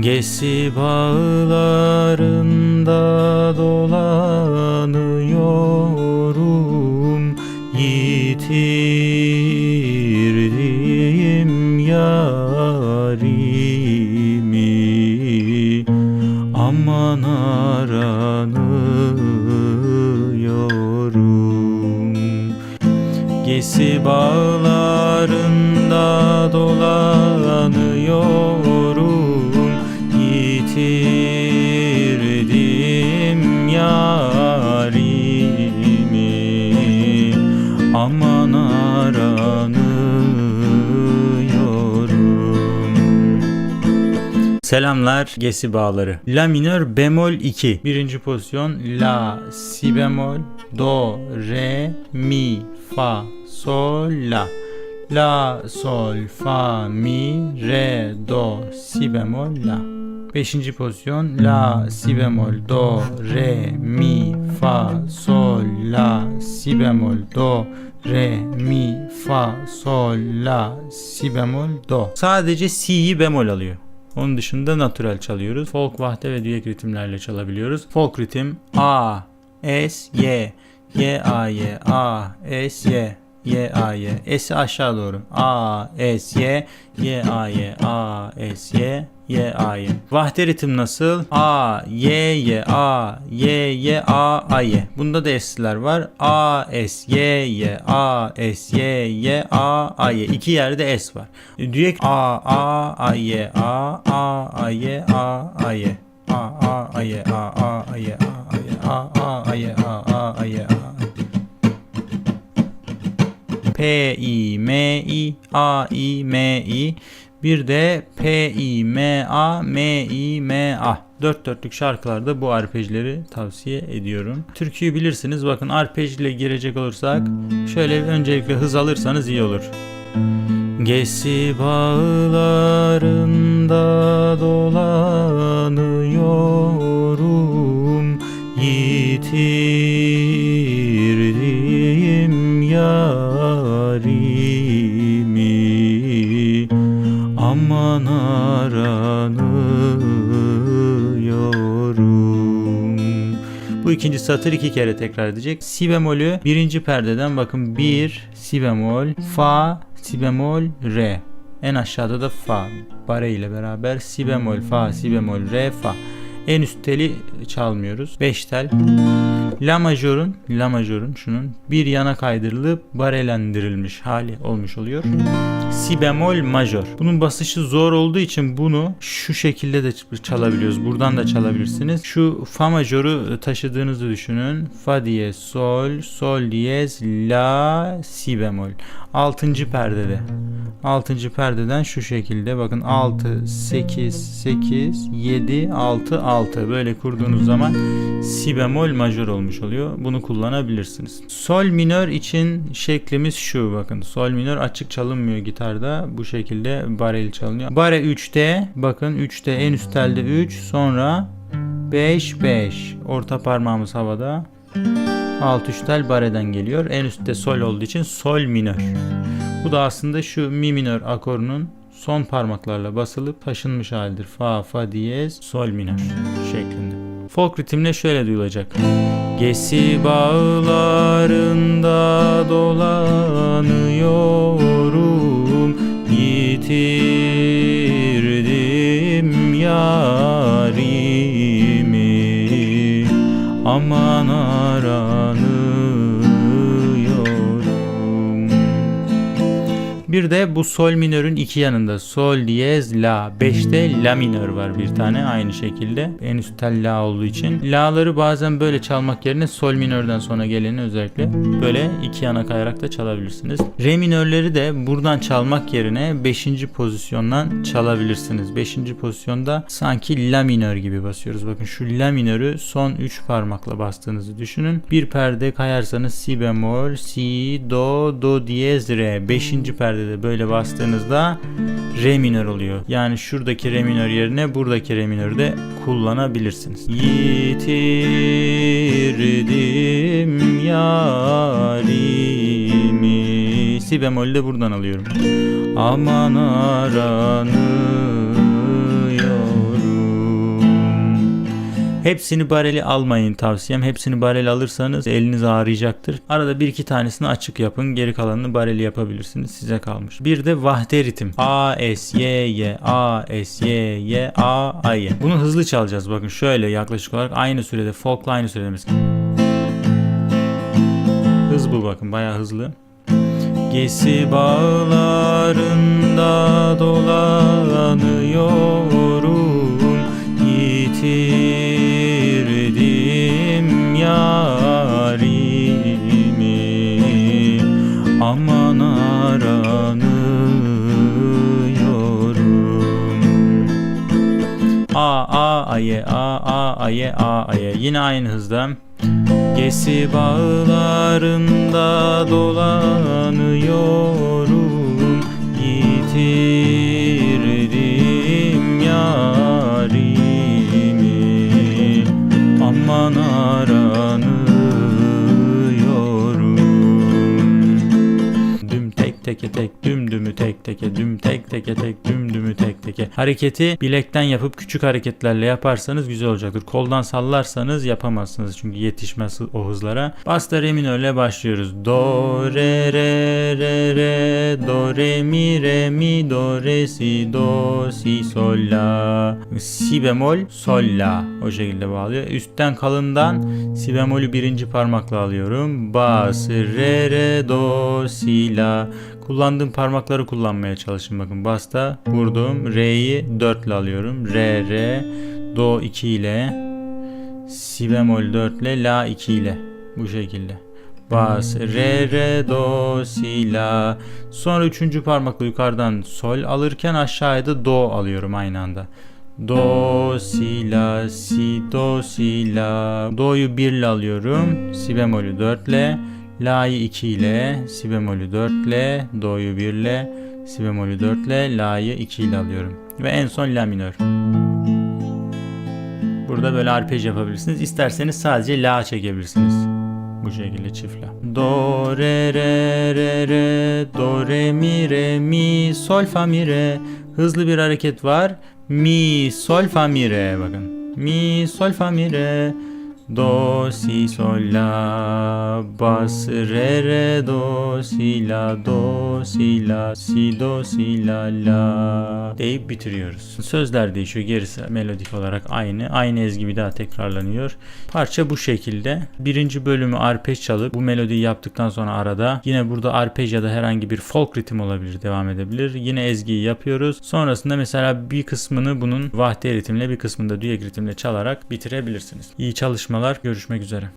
Gesi bağlarında dolanıyorum. Yitirdim yarimi Aman aranıyorum. Gesi bağlarında Selamlar Gesi bağları. La minör bemol 2. Birinci pozisyon La, Si bemol, Do, Re, Mi, Fa, Sol, La. La, Sol, Fa, Mi, Re, Do, Si bemol, La. Beşinci pozisyon La, Si bemol, Do, Re, Mi, Fa, Sol, La, Si bemol, Do, Re, Mi, Fa, Sol, La, Si bemol, Do. Sadece Si'yi bemol alıyor. Onun dışında natural çalıyoruz. Folk vahde ve diyek ritimlerle çalabiliyoruz. Folk ritim A, S, Y, Y, A, Y, A, S, Y, Y, A, Y. S'i aşağı doğru. A, S, Y, Y, A, Y, A, S, Y, Y, A, Y. Vahde ritim nasıl? A, Y, Y, A, Y, Y, A, A, Y. Bunda da S'ler var. A, S, Y, Y, A, S, Y, Y, A, A, Y. İki yerde S var. Diyek A, A, A, Y, A, A, A, Y, A, A, Y. A, A, A, Y, A, A, A, Y, A, A, Y, A, A, A, Y, A, A, A, Y, A, P, I, M, I, A, I, M, I. Bir de P, I, M, A, M, I, M, A. Dört dörtlük şarkılarda bu arpejleri tavsiye ediyorum. Türküyü bilirsiniz. Bakın arpej ile girecek olursak şöyle öncelikle hız alırsanız iyi olur. Gesi bağlarında dolanıyorum Yitirdim Aranıyorum bu ikinci satır iki kere tekrar edecek. Si bemolü birinci perdeden bakın 1 si bemol fa si bemol re. En aşağıda da fa bare ile beraber si bemol fa si bemol re fa. En üst teli çalmıyoruz. 5 tel. La majörün, la majörün şunun bir yana kaydırılıp barelendirilmiş hali olmuş oluyor. Si bemol majör. Bunun basışı zor olduğu için bunu şu şekilde de çalabiliyoruz. Buradan da çalabilirsiniz. Şu fa majörü taşıdığınızı düşünün. Fa diyez, sol, sol diyez, la, si bemol. 6. perdede. 6. perdeden şu şekilde bakın 6 8 8 7 6 6 böyle kurduğunuz zaman si bemol majör olmuş oluyor. Bunu kullanabilirsiniz. Sol minör için şeklimiz şu bakın. Sol minör açık çalınmıyor gitarda. Bu şekilde bareli çalınıyor. Bare 3'te bakın 3'te en üst telde 3 sonra 5 5 orta parmağımız havada. Alt üst tel bareden geliyor. En üstte sol olduğu için sol minör. Bu da aslında şu mi minör akorunun son parmaklarla basılıp taşınmış halidir. Fa, fa diyez, sol minör şeklinde. Folk ritimle şöyle duyulacak. Gesi bağlarında dolanıyorum. Yitirdim yarimi. Aman aranıyorum bir de bu sol minörün iki yanında sol diyez la. 5'te la minör var bir tane aynı şekilde. En üst tel la olduğu için. La'ları bazen böyle çalmak yerine sol minörden sonra geleni özellikle böyle iki yana kayarak da çalabilirsiniz. Re minörleri de buradan çalmak yerine 5. pozisyondan çalabilirsiniz. 5. pozisyonda sanki la minör gibi basıyoruz. Bakın şu la minörü son 3 parmakla bastığınızı düşünün. Bir perde kayarsanız si bemol, si, do, do diyez, re. 5. perdede böyle bastığınızda re minör oluyor. Yani şuradaki re minör yerine buradaki re minörü de kullanabilirsiniz. Yitirdim yarimi. Si bemolü de buradan alıyorum. Aman aranıyorum. Hepsini bareli almayın tavsiyem. Hepsini bareli alırsanız eliniz ağrıyacaktır. Arada bir iki tanesini açık yapın. Geri kalanını bareli yapabilirsiniz. Size kalmış. Bir de vahde ritim. A, S, Y, Y, A, S, Y, Y, A, A, Y. Bunu hızlı çalacağız. Bakın şöyle yaklaşık olarak aynı sürede. Folk'la aynı sürede. Hız bu bakın bayağı hızlı. Gesi bağlarında dolanıyorum Yitirdim Aman aranıyorum. A A aye A A aye A aye. Yine aynı hızda. Gesi bağlarında dolanıyorum. Yitirdim yarimi. Aman aranıyorum teke tek düm dümü tek teke düm tek teke tek düm dümü tek teke. Hareketi bilekten yapıp küçük hareketlerle yaparsanız güzel olacaktır. Koldan sallarsanız yapamazsınız çünkü yetişmez o hızlara. Basta re minörle başlıyoruz. Do re re re re do re mi re mi do re si do si sol la si bemol sol la o şekilde bağlıyor. Üstten kalından si bemolü birinci parmakla alıyorum. Bas re re do si la Kullandığım parmakları kullanmaya çalışın bakın. Basta vurdum. Re'yi 4 ile alıyorum. Re, re, do 2 ile, si bemol 4 ile, la 2 ile. Bu şekilde. Bas, re, re, do, si, la. Sonra üçüncü parmakla yukarıdan sol alırken aşağıya da do alıyorum aynı anda. Do, si, la, si, do, si, la. Do'yu 1 ile alıyorum. Si bemolü 4 ile. La'yı 2 ile, si bemolü 4 ile, do'yu 1 ile, si bemolü 4 ile, la'yı 2 ile alıyorum. Ve en son la minör. Burada böyle arpej yapabilirsiniz. İsterseniz sadece la çekebilirsiniz. Bu şekilde çift la. Do, re, re, re, re, do, re, mi, re, mi, sol, fa, mi, re. Hızlı bir hareket var. Mi, sol, fa, mi, re. Bakın. Mi, sol, fa, mi, re. Do, si, sol, la, bas, re, re, do, si, la, do, si, la, si, do, si, la, la deyip bitiriyoruz. Sözler değişiyor. Gerisi melodik olarak aynı. Aynı ezgi bir daha tekrarlanıyor. Parça bu şekilde. Birinci bölümü arpej çalıp bu melodiyi yaptıktan sonra arada yine burada arpej ya da herhangi bir folk ritim olabilir, devam edebilir. Yine ezgiyi yapıyoruz. Sonrasında mesela bir kısmını bunun vahde ritimle bir kısmını da düek ritimle çalarak bitirebilirsiniz. İyi çalışmalar. Görüşmek üzere.